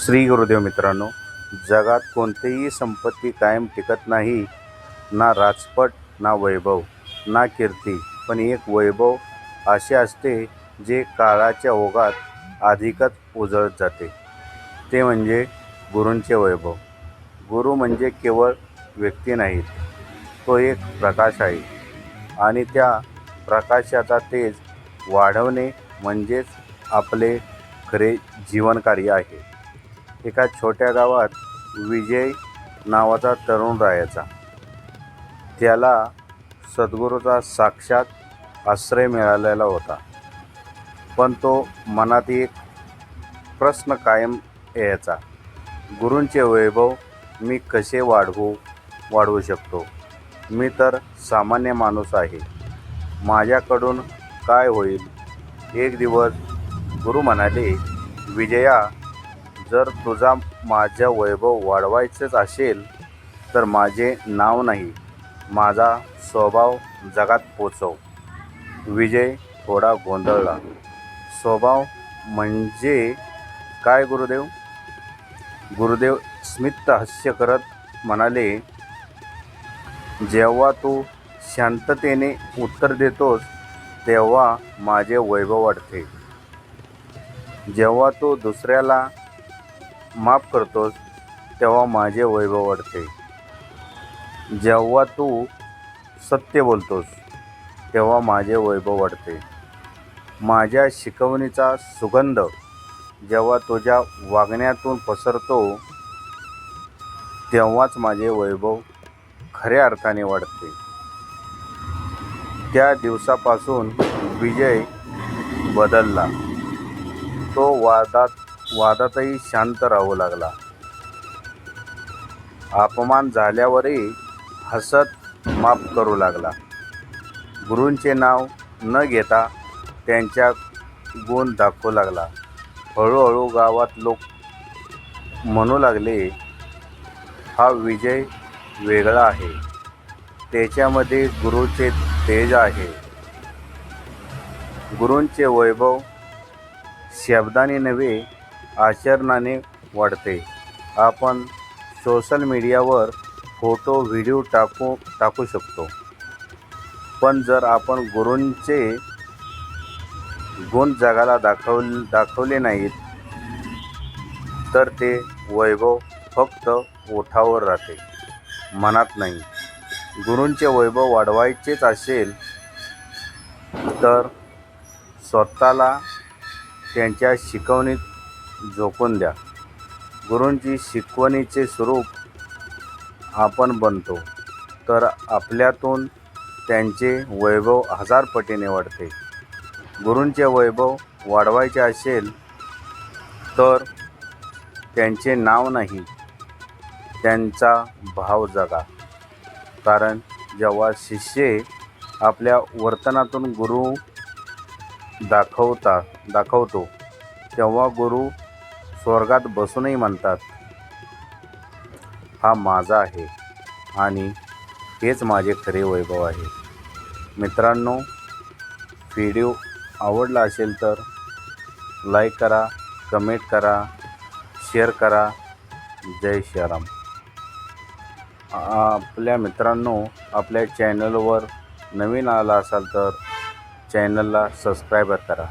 श्री गुरुदेव मित्रांनो जगात कोणतीही संपत्ती कायम टिकत नाही ना राजपट ना वैभव ना कीर्ती पण एक वैभव असे असते जे काळाच्या ओघात अधिकच उजळत जाते. ते म्हणजे गुरूंचे वैभव. गुरु म्हणजे केवळ व्यक्ती नाहीत तो एक प्रकाश आहे आणि त्या प्रकाशाचा तेज वाढवणे म्हणजेच आपले खरे जीवनकार्य आहे. एका छोट्या गावात विजय नावाचा तरुण राहायचा. त्याला सद्गुरूचा साक्षात आश्रय मिळालेला होता. पण तो मनात एक प्रश्न कायम यायचा. गुरूंचे वैभव मी कसे वाढवू वाढवू शकतो? मी तर सामान्य माणूस आहे. माझ्याकडून काय होईल? एक दिवस गुरु म्हणाले विजया जर तुझा माझ्या वैभव वाढवायचंच असेल तर माझे नाव नाही माझा स्वभाव जगात पोचव. विजय थोडा गोंधळला. स्वभाव म्हणजे काय गुरुदेव? गुरुदेव स्मित हास्य करत म्हणाले जेव्हा तू शांततेने उत्तर देतोस तेव्हा माझे वैभव वाढते. जेव्हा तू दुसऱ्याला माफ करतोस तेव्हा माझे वैभव वाढते. जेव्हा तू सत्य बोलतोस तेव्हा माझे वैभव वाढते. माझ्या शिकवणीचा सुगंध जेव्हा तुझ्या वागण्यातून पसरतो तेव्हाच माझे वैभव खऱ्या अर्थाने वाढते. त्या दिवसापासून विजय बदलला. तो वादात वादातही शांत राहू लागला. अपमान झाल्यावरही हसत माफ करू लागला. गुरूंचे नाव न घेता त्यांच्या गुण दाखवू लागला. हळूहळू गावात लोक म्हणू लागले हा विजय वेगळा आहे. त्याच्यामध्ये गुरुचे तेज आहे. गुरूंचे वैभव शब्दाने नव्हे आचरणाने वाढते. आपण सोशल मीडियावर फोटो व्हिडिओ टाकू टाकू शकतो. पण जर आपण गुरूंचे गुण जगाला दाखव दाखवले नाहीत तर ते वैभव फक्त ओठावर राहते. मनात नाही. गुरूंचे वैभव वाढवायचेच असेल तर स्वतःला त्यांच्या शिकवणीत झोकून द्या. गुरूंची शिकवणीचे स्वरूप आपण बनतो. तर आपल्यातून त्यांचे वैभव हजार पटीने वाढते गुरूंचे वैभव वाढवायचे असेल तर त्यांचे नाव नाही. त्यांचा भाव जगा. कारण जेव्हा शिष्य आपल्या वर्तनातून गुरु दाखवता दाखवतो तेव्हा गुरु स्वर्गात बसूनही म्हणतात हा माझा आहे आणि हेच माझे खरे वैभव आहे. मित्रांनो व्हिडिओ आवडला असेल तर लाईक करा कमेंट करा शेअर करा. जय श्रीराम. आपल्या मित्रांनो आपल्या चॅनलवर नवीन आला असाल तर चॅनलला सबस्क्राईबर करा.